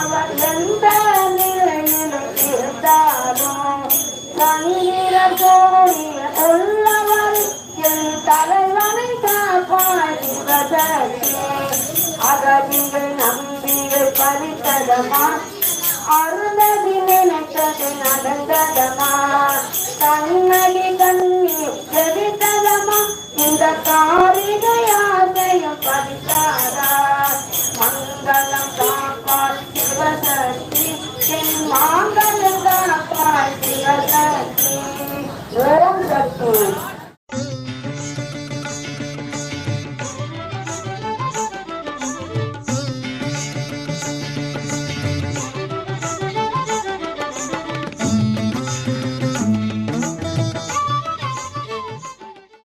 காப்பாய் எந்த இருந்தாலும் நிலையிலும் உள்ளவர் என் தலைவனை காப்பாய் அகதிகள் நம்பிகள் பறித்ததமா அருந்ததி நினைத்தது நடந்ததமா தன்னடி கண்ணீர் ஜெபித்ததமா இந்த காரிகையாதையும் ஓம் சக்தி